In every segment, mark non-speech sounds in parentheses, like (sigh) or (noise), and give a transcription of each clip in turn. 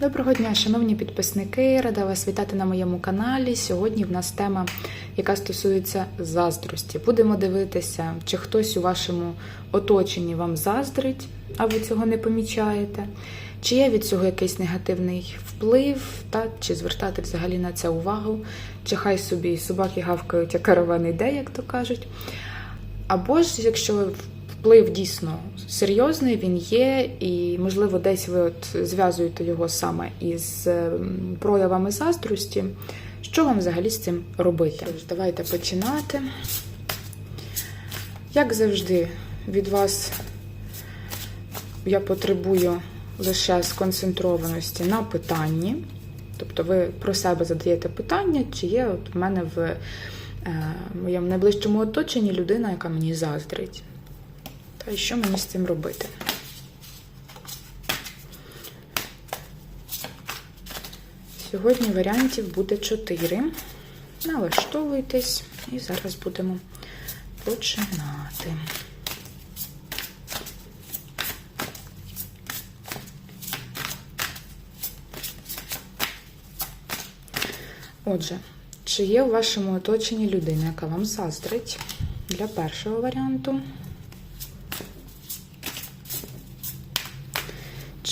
Доброго дня, шановні підписники! Рада вас вітати на моєму каналі. Сьогодні в нас тема, яка стосується заздрості. Будемо дивитися, чи хтось у вашому оточенні вам заздрить, а ви цього не помічаєте. Чи є від цього якийсь негативний вплив, та чи звертати взагалі на це увагу, чи хай собі собаки гавкають, а караван йде, як то кажуть. Або ж, якщо вплив дійсно серйозний, він є, і, можливо, десь ви от зв'язуєте його саме із ем, проявами заздрості, що вам взагалі з цим робити? Давайте починати. Як завжди, від вас я потребую лише сконцентрованості на питанні. Тобто ви про себе задаєте питання, чи є от в мене в е, моєму найближчому оточенні людина, яка мені заздрить. Та й що мені з цим робити? Сьогодні варіантів буде 4. Налаштовуйтесь і зараз будемо починати. Отже, чи є у вашому оточенні людина, яка вам заздрить? Для першого варіанту.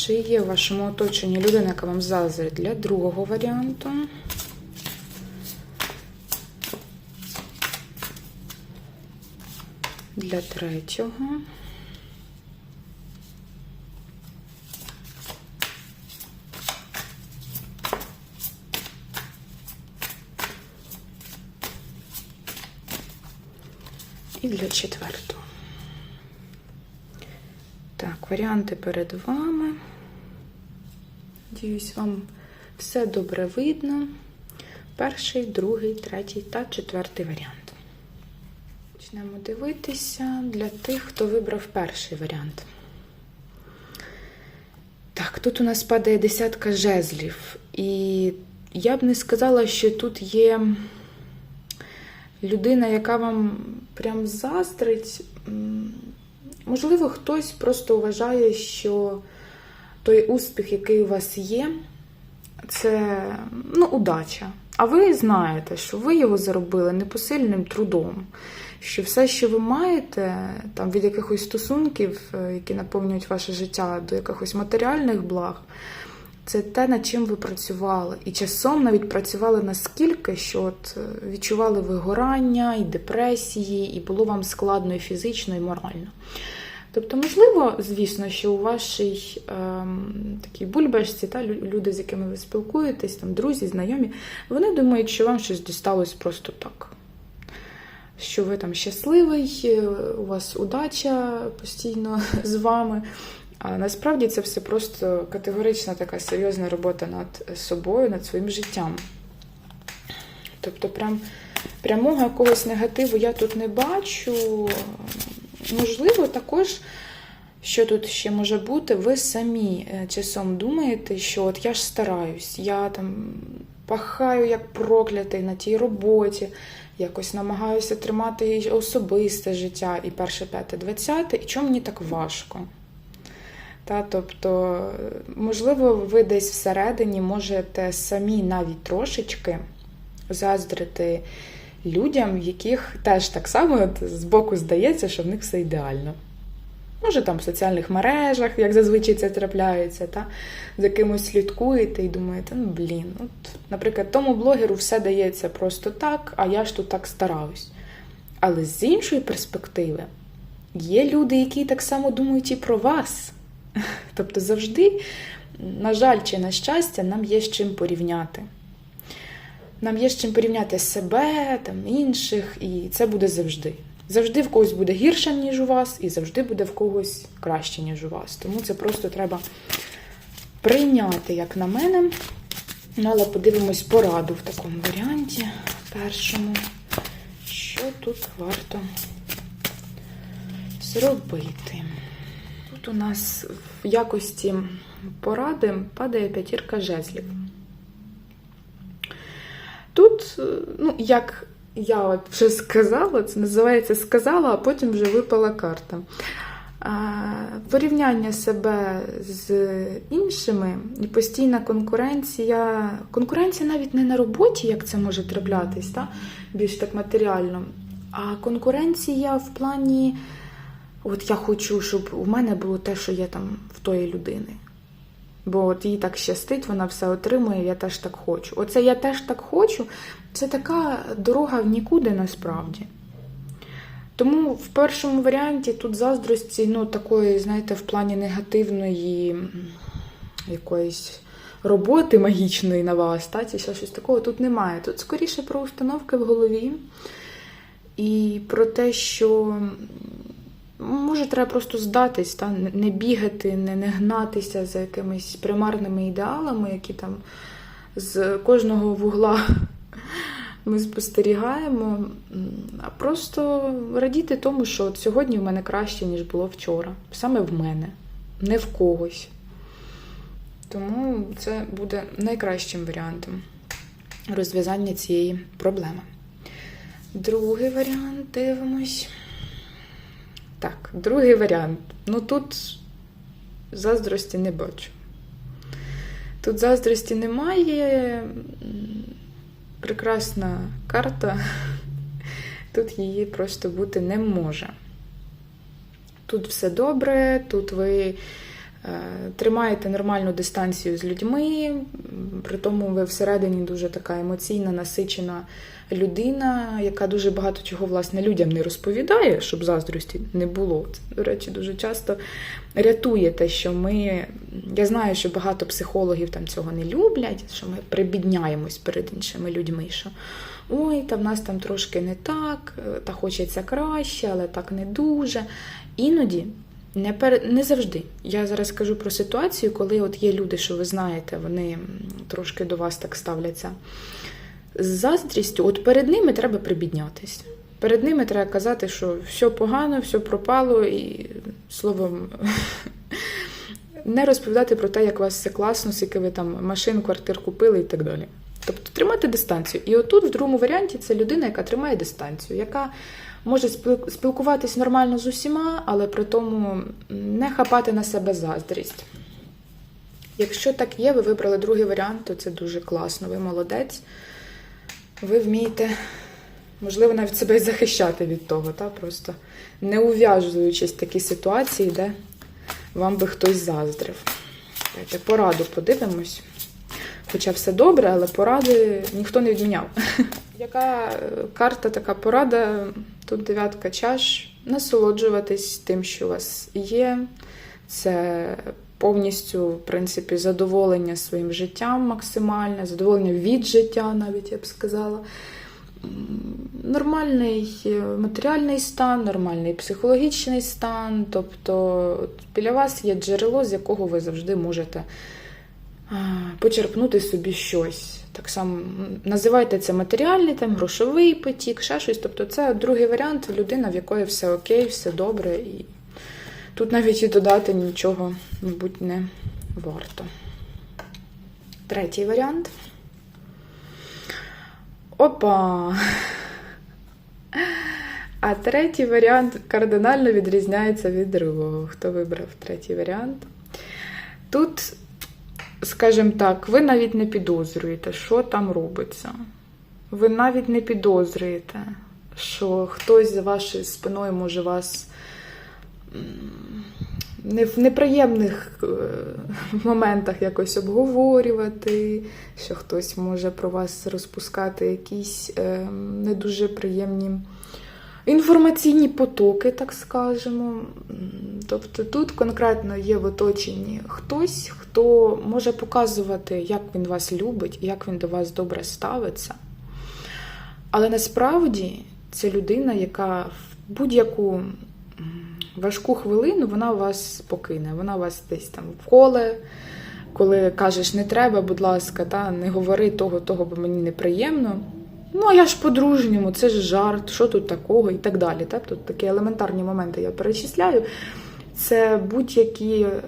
Чи є у вашому оточенні людина, яка вам заздрить для другого варіанту? Для третього. І для четвертого. Так, варіанти перед вами. Надіюсь, вам все добре видно. Перший, другий, третій та четвертий варіант. Почнемо дивитися для тих, хто вибрав перший варіант. Так, тут у нас падає десятка жезлів. І я б не сказала, що тут є людина, яка вам прям заздрить. Можливо, хтось просто вважає, що той успіх, який у вас є, це ну, удача. А ви знаєте, що ви його заробили непосильним трудом. Що все, що ви маєте, там від якихось стосунків, які наповнюють ваше життя, до якихось матеріальних благ, це те, над чим ви працювали. І часом навіть працювали наскільки, що от відчували вигорання і депресії, і було вам складно і фізично, і морально. Тобто, можливо, звісно, що у вашій ем, такій бульбашці, та люди, з якими ви спілкуєтесь, там друзі, знайомі, вони думають, що вам щось дісталось просто так. Що ви там щасливий, у вас удача постійно з вами. А насправді це все просто категорична така серйозна робота над собою, над своїм життям. Тобто, прям прямого якогось негативу я тут не бачу. Можливо, також, що тут ще може бути, ви самі часом думаєте, що от я ж стараюсь, я там пахаю як проклятий на тій роботі, якось намагаюся тримати особисте життя і перше, п'яте, двадцяте, і чому мені так важко? Та, Тобто, можливо, ви десь всередині можете самі навіть трошечки заздрити людям, яких теж так само от, збоку здається, що в них все ідеально. Може, там в соціальних мережах, як зазвичай це трапляється, та? за кимось слідкуєте і думаєте, ну блін, от, наприклад, тому блогеру все дається просто так, а я ж тут так стараюсь. Але з іншої перспективи, є люди, які так само думають і про вас. (laughs) Тобто завжди, на жаль, чи на щастя, нам є з чим порівняти. Нам є з чим порівняти себе, там, інших, і це буде завжди. Завжди в когось буде гірше, ніж у вас, і завжди буде в когось краще, ніж у вас. Тому це просто треба прийняти, як на мене. Ну, але подивимось пораду в такому варіанті. Першому, що тут варто зробити. Тут у нас в якості поради падає п'ятірка жезлів. Тут, ну, як я от вже сказала, це називається сказала, а потім вже випала карта. Порівняння себе з іншими і постійна конкуренція. Конкуренція навіть не на роботі, як це може траплятись, та? більш так матеріально. А конкуренція в плані, от я хочу, щоб у мене було те, що є там в тої людини. Бо от їй так щастить, вона все отримує, я теж так хочу. Оце я теж так хочу це така дорога в нікуди насправді. Тому в першому варіанті тут заздрості, ну, такої, знаєте, в плані негативної якоїсь роботи магічної на вас, та, чи щось такого тут немає. Тут скоріше про установки в голові і про те, що може треба просто здатись, та, не- бігати, не, не гнатися за якимись примарними ідеалами, які там з кожного вугла (laughs) ми спостерігаємо, а просто радіти тому, що от сьогодні в мене краще, ніж було вчора. Саме в мене, не в когось. Тому це буде найкращим варіантом розв'язання цієї проблеми. Другий варіант дивимось. Так, другий варіант. Ну тут заздрості не бачу. Тут заздрості немає. Прекрасна карта. Тут її просто бути не може. Тут все добре, тут ви тримаєте нормальну дистанцію з людьми, при тому ви всередині дуже така емоційна, насичена людина, яка дуже багато чого власне людям не розповідає, щоб заздрості не було. Це, до речі, дуже часто рятує те, що ми. Я знаю, що багато психологів там цього не люблять, що ми прибідняємось перед іншими людьми. що Ой, та в нас там трошки не так, е, та хочеться краще, але так не дуже. Іноді не пер... не завжди. Я зараз кажу про ситуацію, коли от є люди, що ви знаєте, вони трошки до вас так ставляться з заздрістю. От перед ними треба прибіднятись. Перед ними треба казати, що все погано, все пропало, і словом, (laughs) не розповідати про те, як у вас все класно, скільки ви там машин, квартир купили і так далі. Тобто тримати дистанцію. І отут, в другому варіанті, це людина, яка тримає дистанцію, яка може спілкуватись нормально з усіма, але при тому не хапати на себе заздрість. Якщо так є, ви вибрали другий варіант, то це дуже класно. Ви молодець. Ви вмієте, можливо, навіть себе і захищати від того, та? просто не ув'язуючись в такі ситуації, де вам би хтось заздрив. Давайте пораду подивимось. Хоча все добре, але поради ніхто не відміняв. (laughs) Яка е, карта, така порада? Тут дев'ятка чаш. Насолоджуватись тим, що у вас є. Це повністю, в принципі, задоволення своїм життям максимальне, задоволення від життя, навіть я б сказала. Нормальний е, матеріальний стан, нормальний психологічний стан. Тобто біля вас є джерело, з якого ви завжди можете почерпнути собі щось. Так само називайте це матеріальний, там, грошовий потік, ще щось. Тобто це другий варіант людина, в якої все окей, все добре. І тут навіть і додати нічого, мабуть, не варто. Третій варіант. Опа! А третій варіант кардинально відрізняється від другого. Хто вибрав третій варіант? Тут, скажімо так, ви навіть не підозрюєте, що там робиться. Ви навіть не підозрюєте, що хтось за вашою спиною може вас не в неприємних е, моментах якось обговорювати, що хтось може про вас розпускати якісь е, не дуже приємні інформаційні потоки, так скажемо. Тобто тут конкретно є в оточенні хтось, хто може показувати, як він вас любить, як він до вас добре ставиться. Але насправді це людина, яка в будь-яку важку хвилину вона вас покине, вона вас десь там вколе, коли кажеш, не треба, будь ласка, та не говори того, того, бо мені неприємно. Ну, а я ж по-дружньому, це ж жарт, що тут такого і так далі. Та? Тут такі елементарні моменти я перечисляю. Це будь-які е,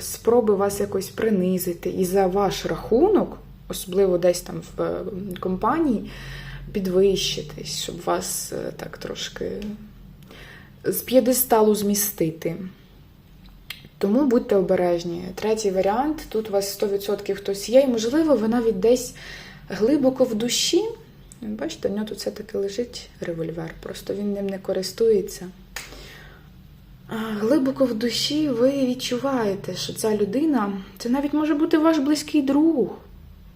спроби вас якось принизити і за ваш рахунок, особливо десь там в е, компанії, підвищитись, щоб вас е, так трошки з п'єдесталу змістити. Тому будьте обережні. Третій варіант: тут у вас 100% хтось є, і, можливо, ви навіть десь глибоко в душі. Бачите, в нього тут все-таки лежить револьвер, просто він ним не користується. Глибоко в душі ви відчуваєте, що ця людина це навіть може бути ваш близький друг.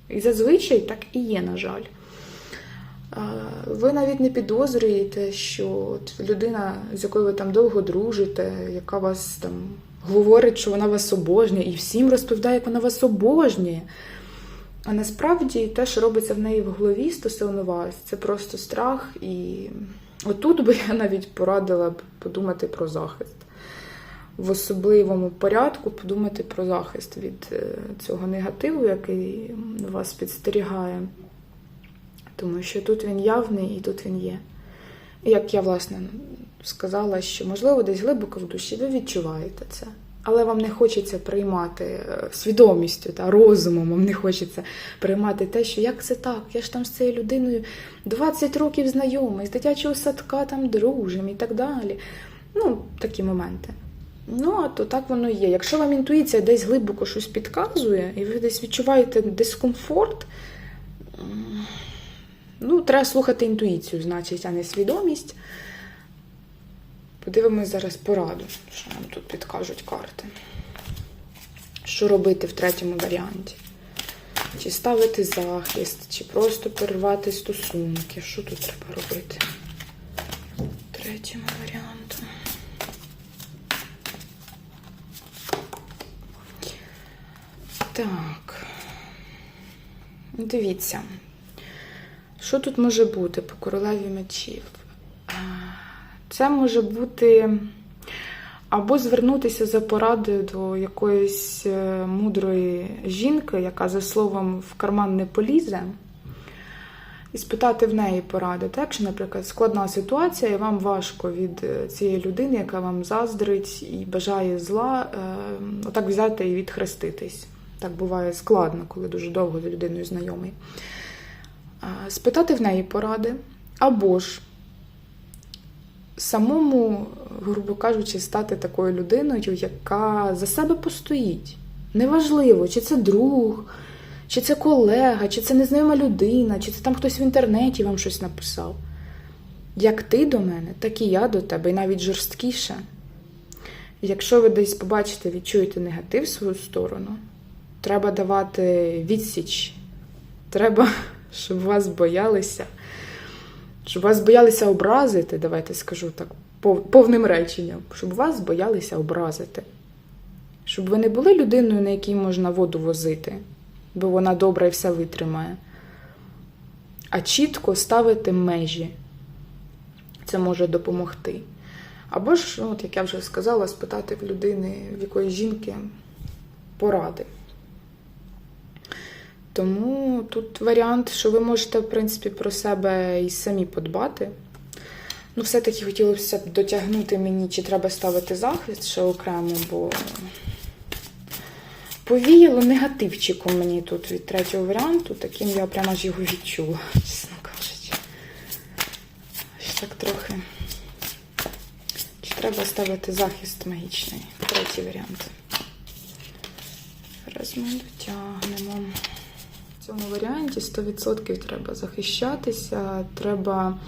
І зазвичай так і є, на жаль. Ви навіть не підозрюєте, що людина, з якою ви там довго дружите, яка вас там говорить, що вона вас обожнює, і всім розповідає, як вона вас обожнює. А насправді те, що робиться в неї в голові стосовно вас, це просто страх. І отут би я навіть порадила б подумати про захист. В особливому порядку подумати про захист від е, цього негативу, який вас підстерігає. Тому що тут він явний і тут він є. Як я, власне, сказала, що, можливо, десь глибоко в душі ви відчуваєте це. Але вам не хочеться приймати е, свідомістю та розумом, вам не хочеться приймати те, що як це так? Я ж там з цією людиною 20 років знайомий, з дитячого садка там дружим і так далі. Ну, такі моменти. Ну, а то так воно є. Якщо вам інтуїція десь глибоко щось підказує, і ви десь відчуваєте дискомфорт, ну, треба слухати інтуїцію, значить, а не свідомість. Подивимось зараз пораду, що нам тут підкажуть карти. Що робити в третьому варіанті? Чи ставити захист, чи просто перервати стосунки. Що тут треба робити? Третьому варіанту. Так. Дивіться. Що тут може бути по королеві мечів? Це може бути або звернутися за порадою до якоїсь е, мудрої жінки, яка за словом в карман не полізе, і спитати в неї поради. Так, якщо, наприклад, складна ситуація, і вам важко від е, цієї людини, яка вам заздрить і бажає зла, е, отак взяти і відхреститись. Так буває складно, коли дуже довго з людиною знайомий. Спитати в неї поради, або ж самому, грубо кажучи, стати такою людиною, яка за себе постоїть. Неважливо, чи це друг, чи це колега, чи це незнайома людина, чи це там хтось в інтернеті вам щось написав. Як ти до мене, так і я до тебе, і навіть жорсткіше. Якщо ви десь побачите, відчуєте негатив в свою сторону, треба давати відсіч. Треба, (laughs) щоб вас боялися. Щоб вас боялися образити, давайте скажу так, повним реченням, щоб вас боялися образити. Щоб ви не були людиною, на якій можна воду возити, бо вона добра і все витримає. А чітко ставити межі. Це може допомогти. Або ж, от як я вже сказала, спитати в людини, в якої жінки поради. Тому тут варіант, що ви можете, в принципі, про себе і самі подбати. Ну, все-таки хотілося б дотягнути мені, чи треба ставити захист ще окремо, бо повіяло негативчиком мені тут від третього варіанту, таким я прямо ж його відчула, чесно кажучи. Ось так трохи. Чи треба ставити захист магічний? Третій варіант. Зараз ми дотягнемо. Цьому варіанті 100% треба захищатися, треба.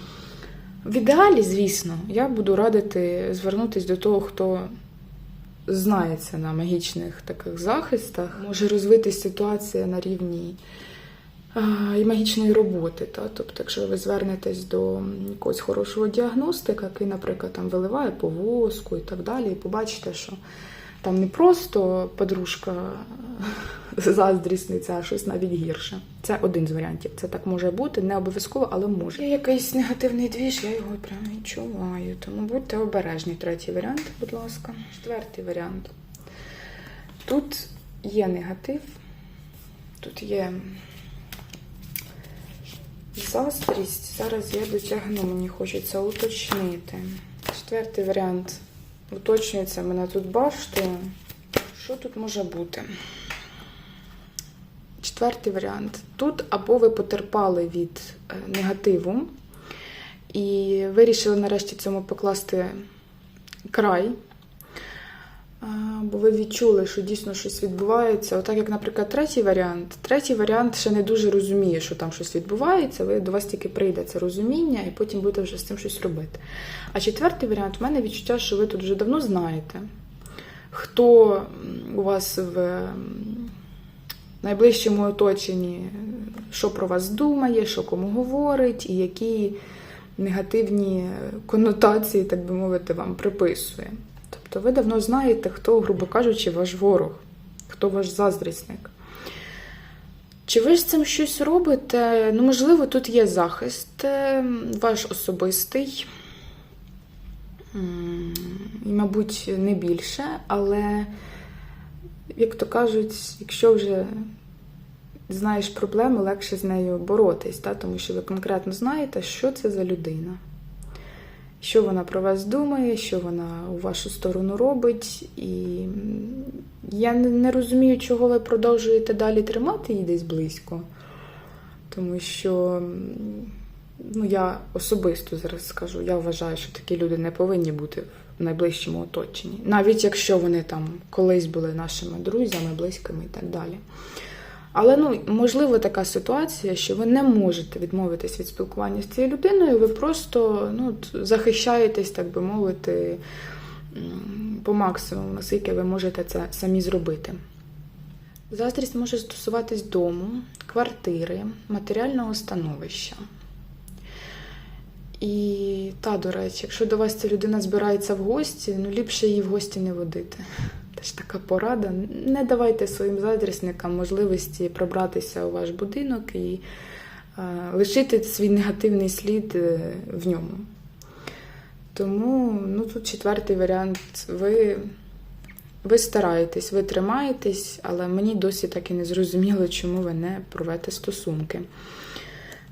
В ідеалі, звісно, я буду радити звернутися до того, хто знається на магічних таких захистах. Може розвитись ситуація на рівні і магічної роботи. Та? Тобто, якщо ви звернетесь до якогось хорошого діагностика, який, наприклад, там виливає по воску і так далі, і побачите, що там не просто подружка заздрісниця, а щось навіть гірше. Це один з варіантів. Це так може бути, не обов'язково, але може. Є якийсь негативний двіж, я його прям відчуваю. Тому будьте обережні. Третій варіант, будь ласка. Четвертий варіант. Тут є негатив, тут є заздрість. Зараз я дотягну, мені хочеться уточнити. Четвертий варіант уточнюється мене тут баштою. Що тут може бути? Четвертий варіант. Тут або ви потерпали від е, негативу і вирішили нарешті цьому покласти край. Бо ви відчули, що дійсно щось відбувається. Отак, як, наприклад, третій варіант. Третій варіант ще не дуже розуміє, що там щось відбувається. Ви до вас тільки прийде це розуміння, і потім будете вже з цим щось робити. А четвертий варіант, в мене відчуття, що ви тут вже давно знаєте, хто у вас в найближчому оточенні, що про вас думає, що кому говорить, і які негативні конотації, так би мовити, вам приписує. Тобто ви давно знаєте, хто, грубо кажучи, ваш ворог, хто ваш заздрісник. Чи ви з цим щось робите? Ну, можливо, тут є захист е, ваш особистий, і, мабуть, не більше, але, як то кажуть, якщо вже знаєш проблеми, легше з нею боротись, та? тому що ви конкретно знаєте, що це за людина, що вона про вас думає, що вона у вашу сторону робить. І я не розумію, чого ви продовжуєте далі тримати її десь близько. Тому що ну, я особисто зараз скажу, я вважаю, що такі люди не повинні бути в найближчому оточенні, навіть якщо вони там колись були нашими друзями, близькими і так далі. Але ну, можливо така ситуація, що ви не можете відмовитись від спілкування з цією людиною, ви просто ну, захищаєтесь, так би мовити, по максимуму, наскільки ви можете це самі зробити. Заздрість може стосуватись дому, квартири, матеріального становища. І та, до речі, якщо до вас ця людина збирається в гості, ну ліпше її в гості не водити. Теж така порада. Не давайте своїм заздрісникам можливості пробратися у ваш будинок і е, лишити свій негативний слід е, в ньому. Тому ну, тут четвертий варіант. Ви, ви стараєтесь, ви тримаєтесь, але мені досі так і не зрозуміло, чому ви не порвете стосунки.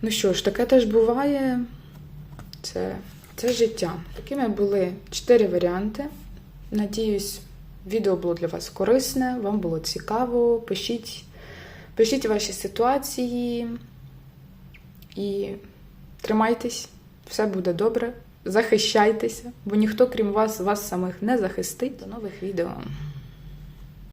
Ну що ж, таке теж буває. Це, це життя. Такими були чотири варіанти. Надіюсь, відео було для вас корисне, вам було цікаво. Пишіть, пишіть ваші ситуації і тримайтесь, все буде добре. Захищайтеся, бо ніхто, крім вас, вас самих не захистить. До нових відео.